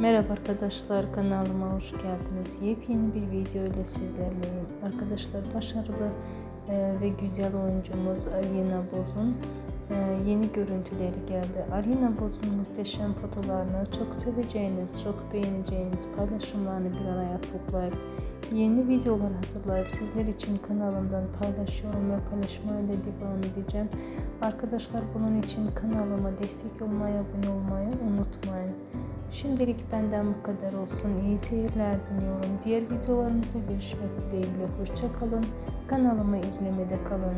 Merhaba arkadaşlar kanalıma hoş geldiniz. Yepyeni bir video ile sizlerleyim. Arkadaşlar başarılı e, ve güzel oyuncumuz Alina Boz'un e, yeni görüntüleri geldi. Alina Boz'un muhteşem fotolarını çok seveceğiniz, çok beğeneceğiniz paylaşımlarını bir araya toplayıp yeni videolar hazırlayıp sizler için kanalımdan paylaşıyorum ve paylaşmaya da devam edeceğim. Arkadaşlar bunun için kanalıma destek olmayı, abone olmayı unutmayın. Şimdilik benden bu kadar olsun. İyi seyirler diliyorum. Diğer videolarımıza görüşmek dileğiyle. Hoşçakalın. Kanalımı izlemede kalın.